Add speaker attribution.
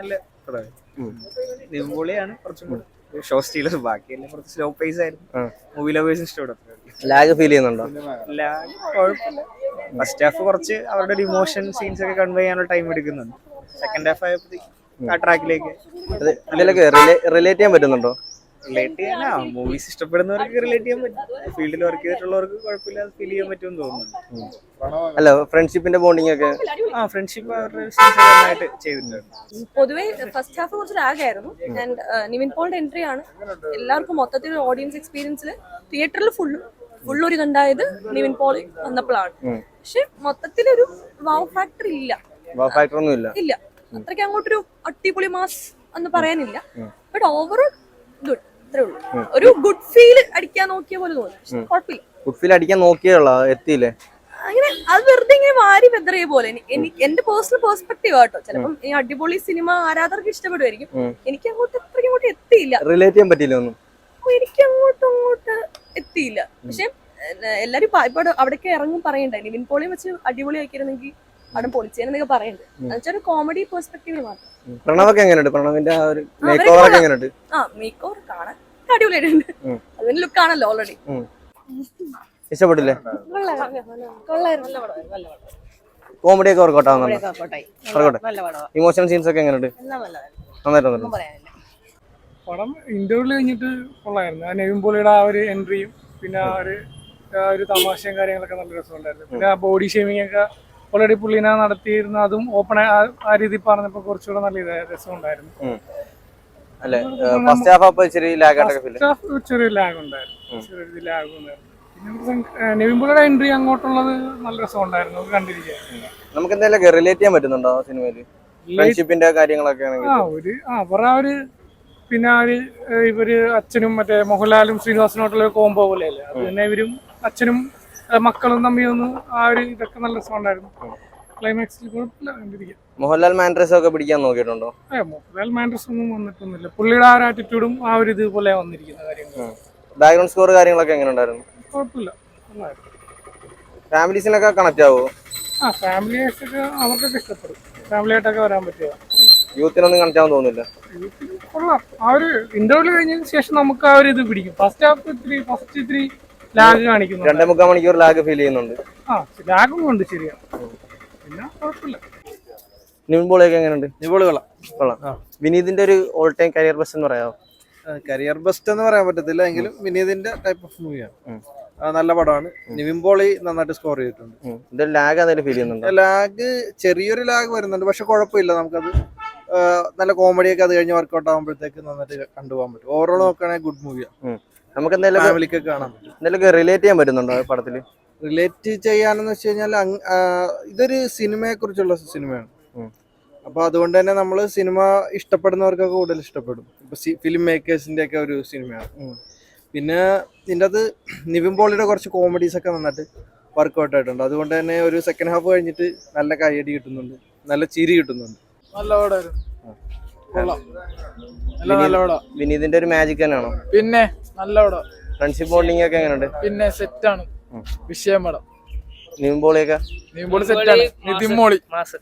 Speaker 1: നല്ല പടമായിരുന്നു നിവിൻപോളിയാണ് കുറച്ചും കൂടി. ഷോ സ്റ്റീലർ ബാക്കിയെല്ലാം കുറച്ച് സ്ലോ പേസ് ആയിരുന്നു. മൂവി ലവേഴ്സ് ഇഷ്ടപ്പെടും
Speaker 2: ലാഗ് ഫീൽ ചെയ്യുന്നുണ്ടോ?
Speaker 1: കുഴപ്പമില്ല. ഫസ്റ്റ് ഹാഫ് കുറച്ച് അവരുടെ ഒരു ഇമോഷൻ സീൻസ് ഒക്കെ കൺവേ ചെയ്യാനുള്ള ടൈം എടുക്കുന്നുണ്ട്. സെക്കൻഡ് ഹാഫ് ആയപ്പോഴത്തേക്ക് ആ ട്രാക്കിലേക്ക്
Speaker 2: ഇത് ഇതിലൊക്കെ റിലേറ്റ് ചെയ്യാൻ പറ്റുന്നുണ്ടോ?
Speaker 1: റിലേറ്റ് ചെയ്യാൻ ആ മൂവീസ് ഇഷ്ടപ്പെടുന്നവർക്ക് റിലേറ്റ് ചെയ്യാൻ പറ്റും. ഫീൽഡിൽ വർക്ക് ചെയ്തിട്ടുള്ളവർക്ക് കുഴപ്പമില്ലാതെ ഫീൽ ചെയ്യാൻ പറ്റുമെന്ന് തോന്നുന്നു.
Speaker 2: അല്ല. ഫ്രണ്ട്ഷിപ്പിന്റെ ബോണ്ടിങ് ഒക്കെ?
Speaker 1: ആ ഫ്രണ്ട്ഷിപ്പ് അവരുടെ സീൻസ് ചെയ്തിട്ടുണ്ട്.
Speaker 3: പൊതുവേ ഫസ്റ്റ് ഹാഫ് കുറച്ച് ലാഗായിരുന്നു ആൻഡ് നിവിൻ പോളിന്റെ എൻട്രി ആണ്. എല്ലാവർക്കും മൊത്തത്തിൽ ഓഡിയൻസ് എക്സ്പീരിയൻസിൽ തിയേറ്ററിൽ ഫുൾ ഫുൾ ഒരു കണ്ടായത് നിവിൻ പോൾ വന്നപ്പോഴാണ്. പക്ഷെ മൊത്തത്തിൽ ഒരു വാവ് ഫാക്ടർ ഇല്ല
Speaker 2: ഫാക്ടർ ഒന്നും ഇല്ല.
Speaker 3: ഇല്ല അത്രയ്ക്ക് അങ്ങോട്ടൊരു അടിപൊളി മാസ് എന്ന് പറയാനില്ല. ബട്ട് ഓവറോൾ ഒരു ഗുഡ് ഫീൽ അടിക്കാൻ നോക്കിയ പോലെ തോന്നി. ഗുഡ്
Speaker 2: ഫീൽ അടിക്കാൻ നോക്കിയുള്ള എത്തിയില്ലേ?
Speaker 3: അങ്ങനെ അത് വെറുതെ ഇങ്ങനെ വാരി വെതറിയ പോലെ. എനിക്ക് എന്റെ പേഴ്സണൽ പേഴ്സ്പെക്ടീവ് ആട്ടോ. ചിലപ്പം ഈ അടിപൊളി സിനിമ ആരാധകർക്ക് ഇഷ്ടപ്പെടുമായിരിക്കും. എനിക്ക് അങ്ങോട്ട് അത്രയ്ക്ക് അങ്ങോട്ട് എത്തിയില്ല.
Speaker 2: റിലേറ്റ് ചെയ്യാൻ പറ്റില്ല ഒന്നും?
Speaker 3: എനിക്ക് അങ്ങോട്ട് അങ്ങോട്ട് എത്തിയില്ല. പക്ഷെ എല്ലാരും ഇപ്പൊ അവിടെ- അവിടേക്ക് ഇറങ്ങും പറയണ്ടേ? നിവിൻ പോളിയും വെച്ച് അടിപൊളി ആക്കിയിരുന്നെങ്കിൽ അവിടെ പൊളിച്ചേന്നൊക്കെ പറയണ്ടേ? എന്നുവെച്ചാൽ ഒരു കോമഡി പേഴ്സ്പെക്ടീവിൽ മാത്രം.
Speaker 2: പ്രണവൊക്കെ എങ്ങനെയുണ്ട്? പ്രണവിന്റെ ആ ഒരു
Speaker 3: മേക്കോവർ
Speaker 2: മേക്ക് ഓവർ ഒക്കെ. എങ്ങനെയുണ്ട്?
Speaker 3: ആ മേക്കോർ കാണാൻ അടിപൊളിയായിട്ടുണ്ട്.
Speaker 2: അതിന്
Speaker 3: അതിന്റെ ലുക്ക് ആണല്ലോ ഓൾറെഡി.
Speaker 2: ഇഷ്ടപ്പെട്ടില്ലേ? കോമഡി ഒക്കെ വർക്കൗട്ട് ആവുന്നുണ്ട്? ഇമോഷണൽ സീൻസ് ഒക്കെ എങ്ങനെയുണ്ട്? നന്നായിട്ട് വന്നിട്ടുണ്ട്
Speaker 4: പടം. ഇന്റർവ്യൂ കഴിഞ്ഞിട്ട് കൊള്ളായിരുന്നു. ആ നെവിൻ പോളിയുടെ ആ ഒരു എൻട്രിയും പിന്നെ ആ ഒരു ഒരു തമാശയും കാര്യങ്ങളൊക്കെ നല്ല രസമുണ്ടായിരുന്നു. പിന്നെ ആ ബോഡി ഷേമിംഗ് ഒക്കെ ഓൾറെഡി പുള്ളിനെ നടത്തിയിരുന്ന അതും ഓപ്പൺ ആ രീതി പറഞ്ഞപ്പോൾ കുറച്ചുകൂടെ നല്ല രസമുണ്ടായിരുന്നു.
Speaker 2: അല്ലെ? ഫസ്റ്റ് ഹാഫ് അപ്പൊ ഇച്ചിരി ലാഗ്
Speaker 4: ചെറിയൊരു ലാഗ് ഉണ്ടായിരുന്നു. ചെറിയൊരു ലാഗ് ഉണ്ടായിരുന്നു. പിന്നെ നമുക്ക് സം- ഏഹ് നെവിൻ എൻട്രി അങ്ങോട്ടുള്ളത് നല്ല രസമുണ്ടായിരുന്നു. കണ്ടിരിക്കാൻ
Speaker 2: നമുക്ക് എന്തെങ്കിലും റിലേറ്റ് ചെയ്യാൻ പറ്റുന്നുണ്ടോ ആ സിനിമയിൽ ഫ്രണ്ട്ഷിപ്പിന്റെ കാര്യങ്ങളൊക്കെ
Speaker 4: ആ ഒരു ആ ആ ഒരു പിന്നെ ആ ഒരു ഇവർ അച്ഛനും മറ്റേ മോഹൻലാലും ശ്രീനിവാസനോട്ടുള്ള ഒരു കോംബോ പോലെയല്ലേ? അത് തന്നെ ഇവരും അച്ഛനും മക്കളും തമ്മിൽ ഒന്ന് ആ ഒരു ഇതൊക്കെ നല്ല രസമുണ്ടായിരുന്നു. ക്ലൈമാക്സിൽ കുഴപ്പമില്ല കണ്ടിരിക്കാം.
Speaker 2: മോഹൻലാൽ മാൻഡ്രസ് ഒക്കെ പിടിക്കാൻ നോക്കിയിട്ടുണ്ടോ?
Speaker 4: ഏ മോഹൻലാൽ മാൻഡ്രസ് ഒന്നും വന്നിട്ടൊന്നുമില്ല. പുള്ളിയുടെ ആ ഒരു ആറ്റിറ്റ്യൂഡും ആ ഒരു ഇതുപോലെ വന്നിരിക്കുന്ന കാര്യങ്ങൾ
Speaker 2: ബാക്ക്ഗ്രൗണ്ട് സ്കോർ കാര്യങ്ങളൊക്കെ എങ്ങനെ ഉണ്ടായിരുന്നു
Speaker 4: കുഴപ്പമില്ല
Speaker 2: ഫാമിലീസിനൊക്കെ കണക്ട് ആവോ?
Speaker 3: ആ
Speaker 4: ആ ഫാമിലി ആയിട്ടൊക്കെ അവർക്കൊക്കെ ഇഷ്ടപ്പെടും. ഫാമിലിയായിട്ടൊക്കെ വരാൻ പറ്റുക
Speaker 2: യൂത്തിനൊന്നും കണക്റ്റ് ആവാൻ തോന്നുന്നില്ല.
Speaker 4: കൊള്ളാം. ആ ഒരു ഇന്റർവ്യൂ കഴിഞ്ഞതിന് ശേഷം നമുക്ക് ആ ഒരു ഇത് പിടിക്കും. ഫസ്റ്റ് ഹാഫ് ഇത്തിരി ഫസ്റ്റ് ഇത്തിരി ലാഗ് കാണിക്കുന്നു
Speaker 2: രണ്ടേ മുക്കാൽ മണിക്കൂർ ലാഗ് ഫീൽ ചെയ്യുന്നുണ്ട്.
Speaker 4: ആ ലാഗും ഉണ്ട് ശരിയാണ്. പിന്നെ കുഴപ്പമില്ല.
Speaker 2: എങ്ങനെയുണ്ട്?
Speaker 5: നിവോൾ കൊള്ളാം.
Speaker 2: കൊള്ളാം. വിനീതിന്റെ ഒരു ഓൾ ടൈം കരിയർ ബെസ്റ്റ് എന്ന് പറയാമോ
Speaker 5: കരിയർ ബെസ്റ്റ് എന്ന് പറയാൻ പറ്റത്തില്ല എങ്കിലും വിനീതിന്റെ ടൈപ്പ് ഓഫ് മൂവിയാണ് നല്ല പടമാണ്. നിവിൻ പോളി നന്നായിട്ട് സ്കോർ ചെയ്തിട്ടുണ്ട്.
Speaker 2: ലാഗ് എന്തെങ്കിലും ഫീൽ ചെയ്യുന്നുണ്ട്?
Speaker 5: ലാഗ് ചെറിയൊരു ലാഗ് വരുന്നുണ്ട് പക്ഷെ കുഴപ്പമില്ല. നമുക്കത് നല്ല കോമഡിയൊക്കെ അത് കഴിഞ്ഞ് വർക്കൗട്ട് ആകുമ്പോഴത്തേക്ക് നന്നായിട്ട് കണ്ടുപോകാൻ പറ്റും. ഓവറോൾ നോക്കുകയാണെങ്കിൽ ഗുഡ് മൂവിയാണ്
Speaker 2: നമുക്ക് എന്തെങ്കിലും
Speaker 5: ഫാമിലിക്കൊക്കെ കാണാൻ പറ്റും.
Speaker 2: എന്തെങ്കിലും റിലേറ്റ് ചെയ്യാൻ പറ്റുന്നുണ്ടോ ആ പടത്തിൽ?
Speaker 5: റിലേറ്റ് ചെയ്യാനെന്ന് വെച്ച് കഴിഞ്ഞാൽ ഇതൊരു സിനിമയെ കുറിച്ചുള്ള സിനിമയാണ്. അപ്പൊ അതുകൊണ്ട് തന്നെ നമ്മൾ സിനിമ ഇഷ്ടപ്പെടുന്നവർക്കൊക്കെ കൂടുതൽ ഇഷ്ടപ്പെടും. ഇപ്പൊ ഫിലിം മേക്കേഴ്സിന്റെ ഒക്കെ ഒരു സിനിമയാണ്. പിന്നെ ഇതിന്റെ അത് നിവിൻ പോളിയുടെ കുറച്ച് കോമഡീസ് ഒക്കെ നന്നായിട്ട് വർക്കൗട്ട് ആയിട്ടുണ്ട്. അതുകൊണ്ട് തന്നെ ഒരു സെക്കൻഡ് ഹാഫ് കഴിഞ്ഞിട്ട് നല്ല കൈയടി കിട്ടുന്നുണ്ട്. നല്ല ചിരി കിട്ടുന്നുണ്ട്.
Speaker 6: നല്ല
Speaker 2: വിനീതിന്റെ ഒരു മാജിക് തന്നെയാണോ?
Speaker 6: പിന്നെ നല്ല
Speaker 2: ഫ്രണ്ട്ഷിപ്പ് ബോണ്ടിങ് ഒക്കെ എങ്ങനെയുണ്ട്?
Speaker 6: പിന്നെ സെറ്റാണ് വിഷയം പടം
Speaker 2: നീമ്പോളിയൊക്കെ പോളിയൊക്കെ
Speaker 6: നീമ്പോളി സെറ്റാണ് നിതിൻ മോളി.
Speaker 1: മാസ്.